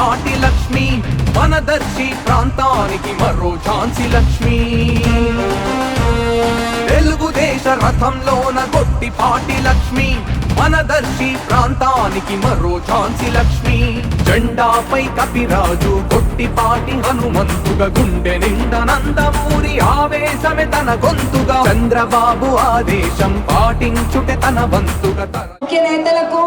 పాటి లక్ష్మి గొట్టిపాటి లక్ష్మి ప్రాంతానికి మరో ఝాన్సీ లక్ష్మి. తెలుగుదేశ రథంలోన కొట్టి పాటి లక్ష్మి మనదర్శి ప్రాంతానికి మరో ఝాన్సీ లక్ష్మి. జెండాపై కపిరాజు గొట్టిపాటి హనుమంతుగా గుండె నిండా నందమూరి ఆవేశమే తన గొంతుగా. చంద్రబాబు ఆదేశం పాటించుటే తన వంతుగా తన ముఖ్య నేతలకు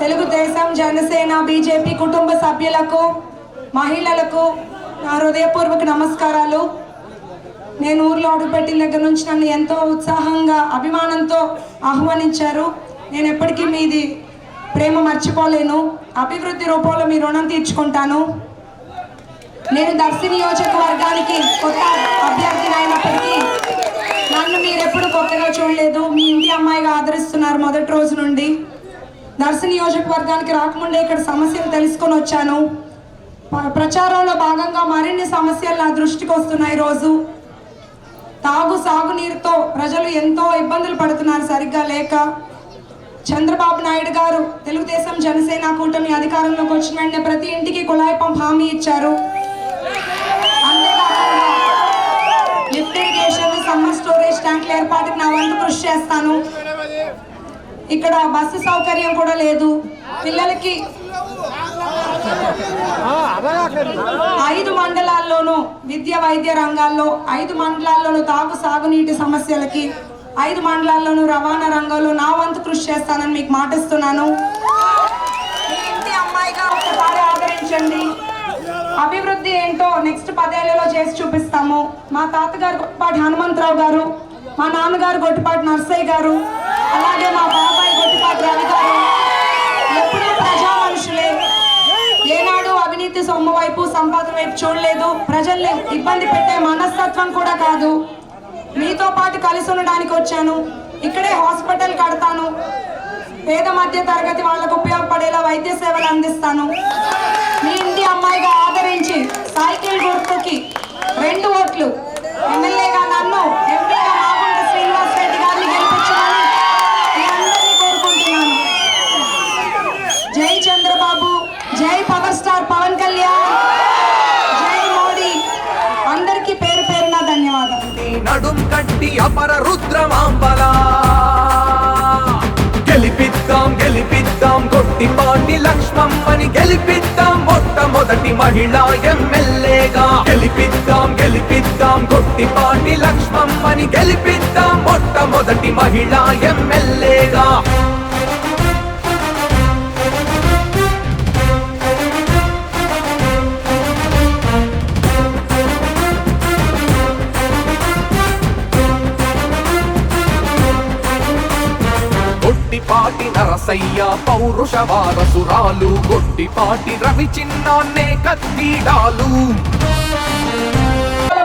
తెలుగుదేశం జనసేన బీజేపీ కుటుంబ సభ్యులకు మహిళలకు నా హృదయపూర్వక నమస్కారాలు. నేను ఊర్లో అడుగుపెట్టిన దగ్గర నుంచి నన్ను ఎంతో ఉత్సాహంగా అభిమానంతో ఆహ్వానించారు. నేను ఎప్పటికీ మీది ప్రేమ మర్చిపోలేను. అభివృద్ధి రూపంలో మీ రుణం తీర్చుకుంటాను. నేను దర్శి నియోజకవర్గానికి కొత్త అభ్యర్థిని అయినప్పటికీ నన్ను మీరెప్పుడు కొత్తగా చూడలేదు. మీ ఇంటి అమ్మాయిగా ఆదరిస్తున్నారు మొదటి రోజు నుండి. దర్శి నియోజకవర్గానికి రాకముందే ఇక్కడ సమస్యలు తెలుసుకొని వచ్చాను. ప్రచారంలో భాగంగా మరిన్ని సమస్యలు నా దృష్టికి వస్తున్నాయి రోజు తాగు సాగునీరుతో ప్రజలు ఎంతో ఇబ్బందులు పడుతున్నారు సరిగ్గా లేక. చంద్రబాబు నాయుడు గారు తెలుగుదేశం జనసేన కూటమి అధికారంలోకి వచ్చిన వెంటనే ప్రతి ఇంటికి కుళాయి పంప్ హామీ ఇచ్చారు. లిఫ్ట్ ఇరిగేషన్ సమ్మర్ స్టోరేజ్ ట్యాంకుల ఏర్పాటుకు నా వంతు కృషి చేస్తాను. ఇక్కడ బస్సు సౌకర్యం కూడా లేదు. పిల్లలకి ఐదు మండలాల్లోనూ విద్య వైద్య రంగాల్లో ఐదు మండలాల్లోనూ తాగు సాగునీటి సమస్యలకి ఐదు మండలాల్లోనూ రవాణా రంగంలో నా వంతు కృషి చేస్తానని మీకు మాటిస్తున్నాను. ఇంటి అమ్మాయిగా ఒకసారి ఆదరించండి. అభివృద్ధి ఏంటో నెక్స్ట్ పదేళ్ళలో చేసి చూపిస్తాము. మా తాతగారు గొప్పపాటి హనుమంతరావు గారు మా నాన్నగారు గొట్టిపాటి నర్సయ్య గారు అలాగే మా బాబాయ్ గొట్టిపాటి రవి గారు ఎప్పుడూ ప్రజా మనుషులే ఏనాడు అవినీతి సొమ్ము వైపు సంపాదన వైపు చూడలేదు. ప్రజల్ని ఇబ్బంది పెట్టే మనస్తత్వం కూడా కాదు. మీతో పాటు కలిసి ఉండడానికి వచ్చాను. ఇక్కడే హాస్పిటల్ కడతాను. పేద మధ్య తరగతి వాళ్ళకు ఉపయోగపడేలా వైద్య సేవలు అందిస్తాను. మీ ఇంటి అమ్మాయిగా ఆదరించి సైకిల్ గుర్తుకి రెండు ఓట్లు. ఎమ్మెల్యేగా నన్ను ఎంపీగా మాగుంట శ్రీనివాస్ రెడ్డి గారిని గెలిపించమని మీ అందరినీ కోరుకుంటున్నాను జై చంద్రబాబు జై పవర్ స్టార్ పవన్ కళ్యాణ్ జై మోడీ అందరికీ పేరు పేరున ధన్యవాదాలు నడుం కట్టి అపర రుద్రమాంబలా. గెలిపిద్దాం గెలిపిద్దాం గొట్టిపాటి లక్ష్మమ్మని గెలిపిద్దాం మొట్టమొదటి మహిళా ఎమ్మెల్యేగా. గెలిపిద్దాం గెలిపిద్దాం గొట్టిపాటి లక్ష్మమ్మని గెలిపిద్దాం మొట్టమొదటి మహిళా ఎమ్మెల్యేగా. పాటి నరసయ్య పౌరుష వారసురాలు గొట్టిపాటి రవి చిన్నాన్నే కత్తిడాలు.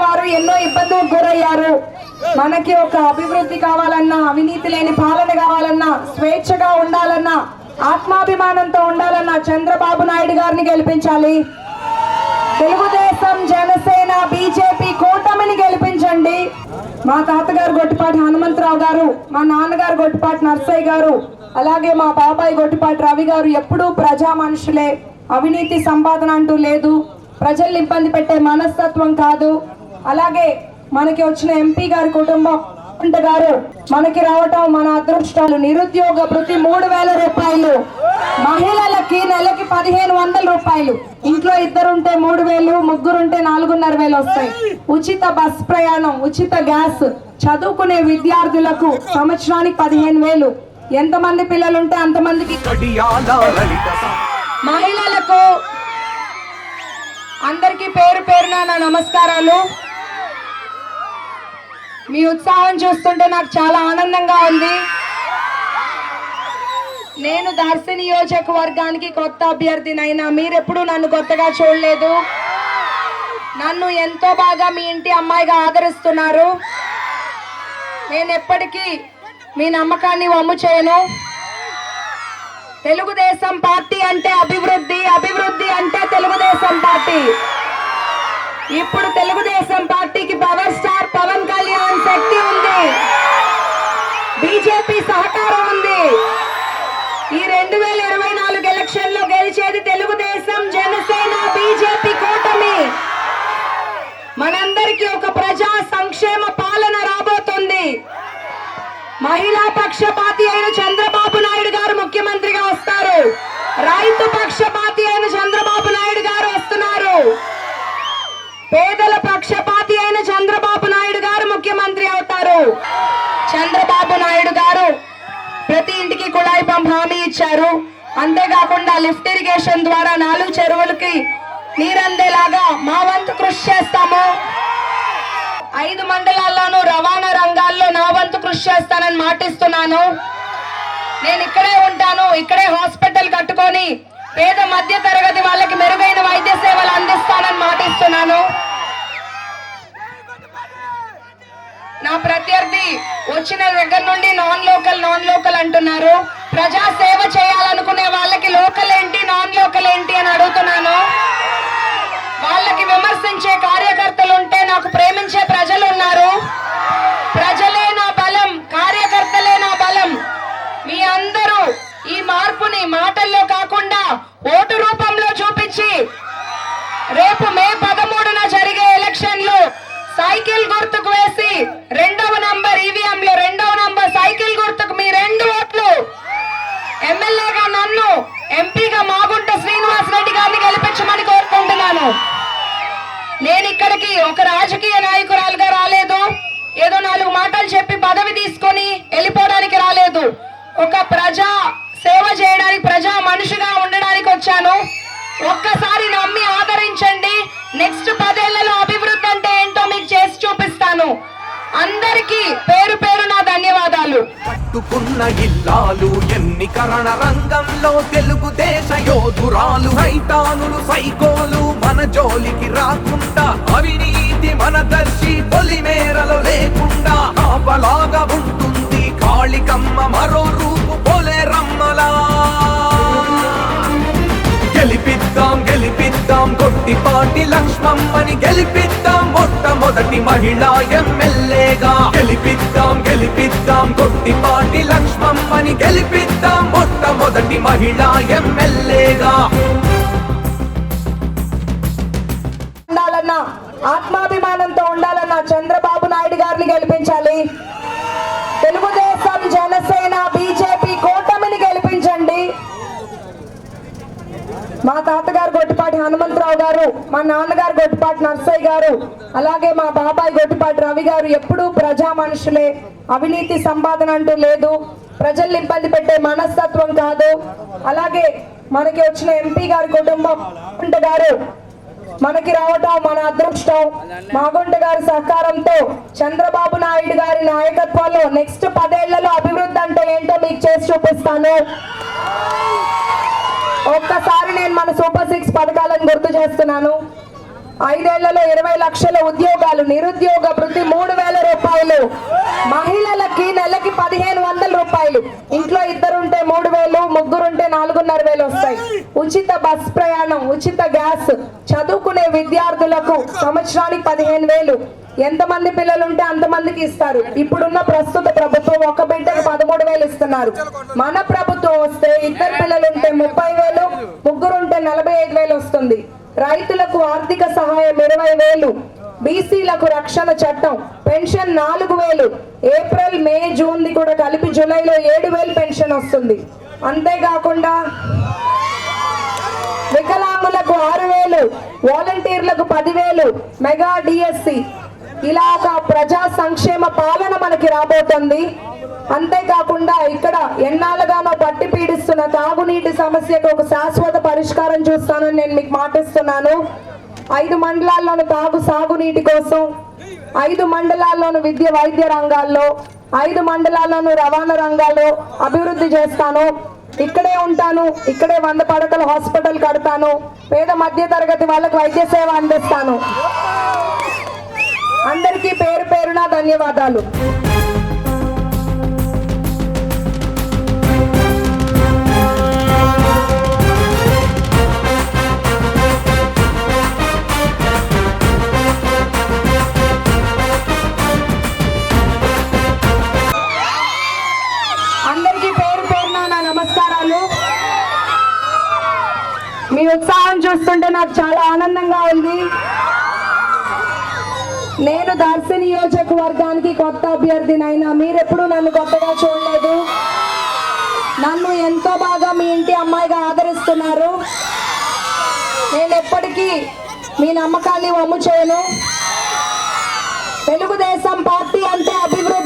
వారు ఎన్నో ఇబ్బందులకు గురయ్యారు. మనకి ఒక అభివృద్ధి కావాలన్నా అవినీతి లేని పాలన కావాలన్నా స్వేచ్ఛగా ఉండాలన్నా ఆత్మాభిమానంతో ఉండాలన్నా చంద్రబాబు నాయుడు గారిని గెలిపించాలి. తెలుగుదేశం జనసేన బీజేపీ కూటమిని గెలిపించండి. మా తాతగారు గొట్టిపాటి హనుమంతరావు గారు మా నాన్నగారు గొట్టిపాటి నర్సయ్య గారు అలాగే మా బాబాయ్ గొట్టిపాటి రవి గారు ఎప్పుడూ ప్రజా మనుషులే. అవినీతి సంపాదన అంటూ లేదు. ప్రజల్ని ఇబ్బంది పెట్టే మనస్తత్వం కాదు. అలాగే మనకి వచ్చిన ఎంపీ గారి కుటుంబం గారు మనకి రావటం మన అదృష్టాలు. నిరుద్యోగ ప్రతి మూడు వేల రూపాయలు. మహిళలకి నెలకి పదిహేను వందల రూపాయలు. ఇంట్లో ఇద్దరుంటే మూడు వేలు ముగ్గురుంటే నాలుగున్నర వేలు వస్తాయి. ఉచిత బస్ ప్రయాణం ఉచిత గ్యాస్. చదువుకునే విద్యార్థులకు సంవత్సరానికి పదిహేను వేలు. ఎంతమంది పిల్లలుంటే అంతమందికి మహిళలకు అందరికీ పేరు పేరున నా నమస్కారాలు. మీ ఉత్సాహం చూస్తుంటే నాకు చాలా ఆనందంగా ఉంది. నేను దర్శి నియోజకవర్గానికి కొత్త అభ్యర్థినైనా మీరెప్పుడు నన్ను కొత్తగా చూడలేదు. నన్ను ఎంతో బాగా మీ ఇంటి అమ్మాయిగా ఆదరిస్తున్నారు. నేను ఎప్పటికీ మీ నమ్మకాన్ని వమ్ము చేయను. తెలుగుదేశం పార్టీ అంటే అభివృద్ధి అభివృద్ధి అంటే తెలుగుదేశం పార్టీ. ఇప్పుడు తెలుగుదేశం పార్టీకి పవర్ స్టార్ పవన్ కళ్యాణ్ శక్తి ఉంది. బీజేపీ సహకారం ఉంది. ఈ రెండు వేల ఇరవై నాలుగు ఎలక్షన్లో గెలిచేది తెలుగుదేశం పక్షపాతి అయిన చంద్రబాబు నాయుడు గారు ముఖ్యమంత్రిగా వస్తారు. రైతు పక్షపాతి అయిన చంద్రబాబు నాయుడు గారు వస్తున్నారు. పేదల పక్షపాతి అయిన చంద్రబాబు నాయుడు గారు ముఖ్యమంత్రి అవుతారు. చంద్రబాబు నాయుడు గారు ప్రతి ఇంటికి కుళాయి పంప్ హామీ ఇచ్చారు. అంతేకాకుండా లిఫ్ట్ ఇరిగేషన్ ద్వారా నాలుగు చెరువులకి నీరందేలాగా మా వంతు కృషి చేస్తాము. ఐదు మండలాల్లోనూ రవాణా రంగాల్లో నా వంతు కృషి చేస్తానని మాటిస్తున్నాను. నేను ఇక్కడే ఉంటాను ఇక్కడే హాస్పిటల్ కట్టుకొని పేద మధ్య తరగతి వాళ్ళకి మెరుగైన వైద్య సేవలు అందిస్తానని మాటిస్తున్నాను. నా ప్రత్యర్థి వచ్చిన దగ్గర నుండి నాన్ లోకల్ నాన్ లోకల్ అంటున్నారు. ప్రజా సేవ చేయాలనుకునే వాళ్ళకి లోకల్ ఏంటి నాన్ లోకల్ ఏంటి అని అడుగుతున్నాను. వాళ్ళకి విమర్శించే కార్యకర్తలు ఉంటే నాకు ప్రేమించే ప్రజలు ఉన్నారు ప్రజలే నా బలం కార్యకర్తలే నా బలం. మీ అందరూ ఈ మార్పుని మాటల్లో కాకుండా ఓటు రూపంలో చూపించి రేపు మే పదమూడున జరిగే ఎలక్షన్లో సైకిల్ గుర్తుకు వేసి రెండవ నంబర్ ఈ లో రెండవ నంబర్ సైకిల్ గుర్తుకు మీ రెండు ఓట్లు ఎమ్మెల్యేగా నన్ను ఎంపీగా మాగుంట శ్రీనివాస్ రెడ్డి గారిని గెలిపించమని కోరుకుంటున్నాను నేను ఇక్కడికి ఒక రాజకీయ నాయకురాలుగా రాలేదు. ఏదో నాలుగు మాటలు చెప్పి పదవి తీసుకొని వెళ్ళిపోవడానికి రాలేదు. ఒక ప్రజా సేవ చేయడానికి ప్రజా మనిషిగా ఉండడానికి వచ్చాను. ఒక్కసారి నమ్మి ఆదరించండి. నెక్స్ట్ పదేళ్ళలో అభివృద్ధి అంటే ఏంటో మీకు చేసి చూపిస్తాను. అందరికీ పేరు పేరు నా ధన్యవాదాలు. పట్టుకున్న ఇల్లాలు ఎన్నికరణ రంగంలో తెలుగుదేశ యోధురాలు సైతానులు సైకోలు. మన జోలికి రాకుండా అవినీతి మన దర్శి పొలిమేరలో లేకుండా ఆపలాగా ఉంటుంది కాళికమ్మ మరో రూపు పోలే రమ్మలా. గెలిపిద్దాం గెలిపిద్దాం కొట్టిపాటి లక్ష్మమ్మని గెలిపిద్దాం మొట్టమొదటి మహిళా ఎమ్మెల్యేగా. గెలిపిద్దాం గెలిపిద్దాం కొట్టిపాటి లక్ష్మమ్మని గెలిపిద్దాం మొట్టమొదటి మహిళా ఎమ్మెల్యేగా. ఆత్మాభిమానంతో ఉండాలన్న చంద్రబాబు నాయుడు గారిని గెలిపించాలి. తెలుగుదేశం జనసేన బీజేపీ కూటమిని గెలిపించండి. మా తాతగారు గొట్టిపాటి హనుమంతరావు గారు మా నాన్నగారు గొట్టిపాటి నర్సయ్య గారు అలాగే మా బాబాయ్ గొట్టిపాటి రవి గారు ఎప్పుడూ ప్రజా మనుషులే. అవినీతి సంపాదన అంటూ లేదు. ప్రజల్ని ఇబ్బంది పెట్టే మనస్తత్వం కాదు. అలాగే మనకి వచ్చిన ఎంపీ గారి కుటుంబం గారు మనకి రావటం మన అదృష్టం. మాగుంట గారి సహకారంతో చంద్రబాబు నాయుడు గారి నాయకత్వంలో నెక్స్ట్ పదేళ్ళలో అభివృద్ధి అంటే ఏంటో మీకు చేసి చూపిస్తాను. ఒక్కసారి నేను మన సూపర్ సిక్స్ పథకాలను గుర్తు చేస్తున్నాను. ఐదేళ్ళలో ఇరవై లక్షల ఉద్యోగాలు నిరుద్యోగ వృత్తి మూడు వేల రూపాయలు. మహిళలకి నెలకి పదిహేను వందల రూపాయలు. ఇంట్లో ఇద్దరుంటే మూడు వేలు ముగ్గురుంటే నాలుగున్నర వేలు వస్తాయి. ఉచిత బస్ ప్రయాణం ఉచిత గ్యాస్ చదువుకునే విద్యార్థులకు సంవత్సరానికి పదిహేను వేలు. ఎంతమంది పిల్లలు ఉంటే అంతమందికి ఇస్తారు. ఇప్పుడున్న ప్రస్తుత ప్రభుత్వం ఒక బిడ్డకు పదమూడు వేలు ఇస్తున్నారు. మన ప్రభుత్వం వస్తే ఇద్దరు పిల్లలు ఉంటే ముప్పై వేలు ముగ్గురుంటే నలభై ఐదు వేలు వస్తుంది. రైతులకు ఆర్థిక సహాయం ఇరవై వేలు. బీసీలకు రక్షణ చట్టం పెన్షన్ నాలుగు వేలు. ఏప్రిల్ మే జూన్ది కూడా కలిపి జూలైలో ఏడు వేలు పెన్షన్ వస్తుంది. అంతేకాకుండా వికలాంగులకు ఆరు వేలు వాలంటీర్లకు పదివేలు మెగా డిఎస్సి. ఇలా ఒక ప్రజా సంక్షేమ పాలన మనకి రాబోతుంది. అంతేకాకుండా ఇక్కడ ఎన్నాళ్ళుగానో పట్టి పీడిస్తున్న తాగునీటి సమస్యకు ఒక శాశ్వత పరిష్కారం చూస్తానని నేను మీకు మాటిస్తున్నాను. ఐదు మండలాల్లోని తాగు సాగునీటి కోసం ఐదు మండలాల్లోని విద్య వైద్య రంగాల్లో ఐదు మండలాల్లోనూ రవాణా రంగాల్లో అభివృద్ధి చేస్తాను. ఇక్కడే ఉంటాను ఇక్కడే వంద పడకల హాస్పిటల్ కడతాను పేద మధ్య తరగతి వాళ్ళకు వైద్య సేవ అందిస్తాను. అందరికీ పేరు పేరున ధన్యవాదాలు. నేను దర్శి నియోజకవర్గానికి కొత్త అభ్యర్థినైనా మీరెప్పుడు నన్ను కొత్తగా చూడలేదు. నన్ను ఎంతో బాగా మీ ఇంటి అమ్మాయిగా ఆదరిస్తున్నారు. నేను ఎప్పటికీ మీ నమ్మకాన్ని వమ్ము చేయను. తెలుగుదేశం పార్టీ అంటే అభివృద్ధి అభివృద్ధి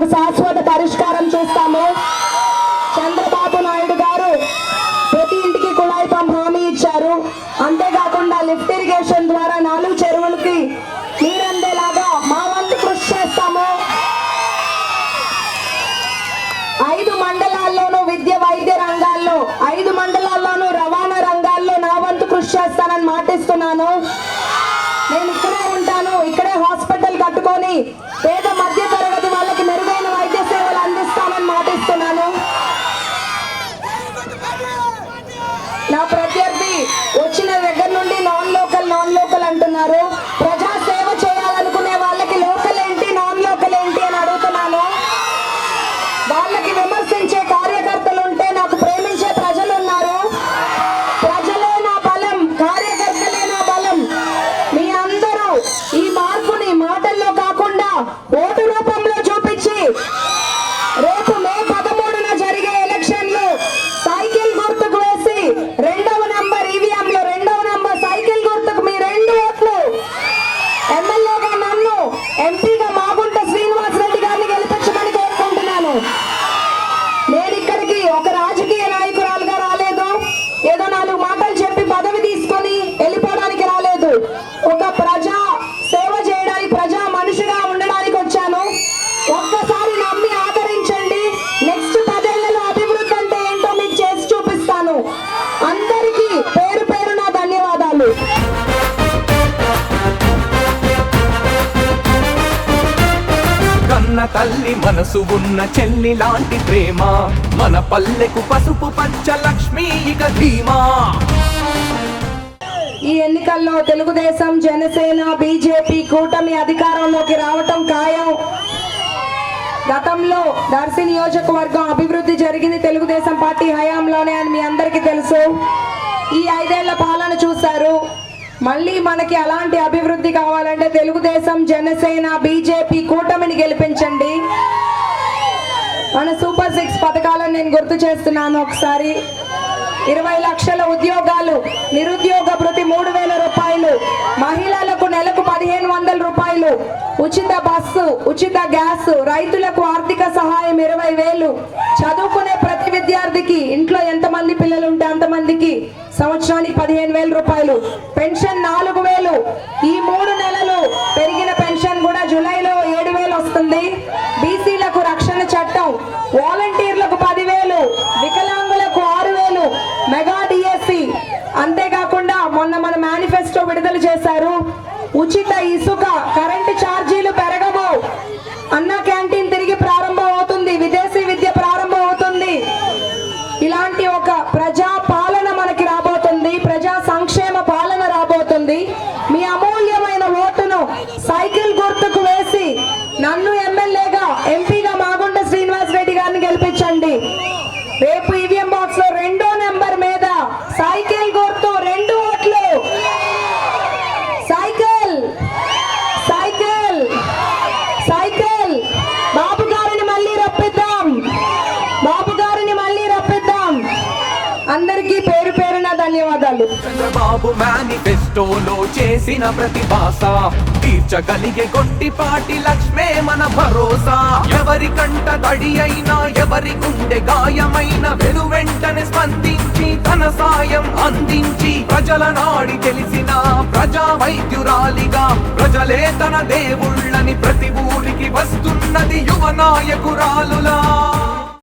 ఒక శాశ్వత పరిష్కారం చూస్తాము. చంద్రబాబు నాయుడు గారు ప్రతి ఇంటికి కుళాయి పంప్ హామీ ఇచ్చారు. అంతేకాకుండా లిఫ్ట్ ఇరిగేషన్ ద్వారా నాలుగు చెరువులకి నీరందేలాగా మా వంతు కృషి చేస్తాము. ఐదు మండలాల్లోనూ విద్య వైద్య రంగాల్లో ఐదు మండలాల్లోనూ రవాణా రంగాల్లో నా వంతు కృషి చేస్తానని మాటిస్తున్నాను. నేను ఇక్కడే ఉంటాను ఇక్కడే హాస్పిటల్ కట్టుకొని లోకల్ అంటున్నారు ప్రజా తల్లి మనసు ఉన్న చెల్లి లాంటి ప్రేమ. మన పల్లెకు పసుపు పంచ లక్ష్మీ ఇక ధీమా. ఈ ఎన్నికల్లో తెలుగుదేశం జనసేన బీజేపీ కూటమి అధికారంలోకి రావటం ఖాయం. గతంలో దర్శి నియోజకవర్గం అభివృద్ధి జరిగింది తెలుగుదేశం పార్టీ హయాంలోనే అని మీ అందరికీ తెలుసు. ఈ ఐదేళ్ళ పాలన చూశారు. మళ్ళీ మనకి అలాంటి అభివృద్ధి కావాలంటే తెలుగుదేశం జనసేన బీజేపీ కూటమిని గెలిపించండి. మన సూపర్ సిక్స్ పథకాలను నేను గుర్తు చేస్తున్నాను ఒకసారి. ఇరవై లక్షల ఉద్యోగాలు నిరుద్యోగ ప్రతి మూడు వేల రూపాయలు. మహిళలకు నెలకు పదిహేను వందల రూపాయలు ఉచిత బస్సు ఉచిత గ్యాస్ రైతులకు ఆర్థిక సహాయం ఇరవై వేలు. చదువుకునే ప్రతి విద్యార్థికి ఇంట్లో ఎంతమంది పిల్లలు ఉంటే అంతమందికి సంవత్సరానికి పదిహేను వేల రూపాయలు. పెన్షన్ నాలుగు వేలు. ఈ మూడు నెలలు పెరిగిన పెన్షన్ కూడా జూలైలో ఏడు వేలు వస్తుంది బీసీలకు రక్షణ చట్టం వాలంటీర్లకు పదివేలు వికలాంగులకు ఆరు వేలు మెగా డిఎస్సి అంతేకాకుండా మొన్న మన మేనిఫెస్టో విడుదల చేశారు ఉచిత ఇసుక కరెంటు ఛార్జీలు పెరగవు. అన్న క్యాంటీన్ తిరిగి ప్రారంభం అవుతుంది విదేశీ విద్య ప్రారంభం అవుతుంది ఇలాంటి ఒక అందరికీ పేరు పేరున ధన్యవాదాలు. చంద్రబాబు మేనిఫెస్టోలో చేసిన ప్రతి భాష తీర్చగలిగే కొట్టిపాటి లక్ష్మే మన భరోసా. ఎవరి కంట తడి అయినా ఎవరి గుండె గాయమైన వెను వెంటనే స్పందించి తన సాయం అందించి ప్రజల నాడి తెలిసిన ప్రజా వైద్యురాలిగా ప్రజలే తన దేవుళ్ళని ప్రతి ఊరికి వస్తున్నది యువ నాయకురాలులా.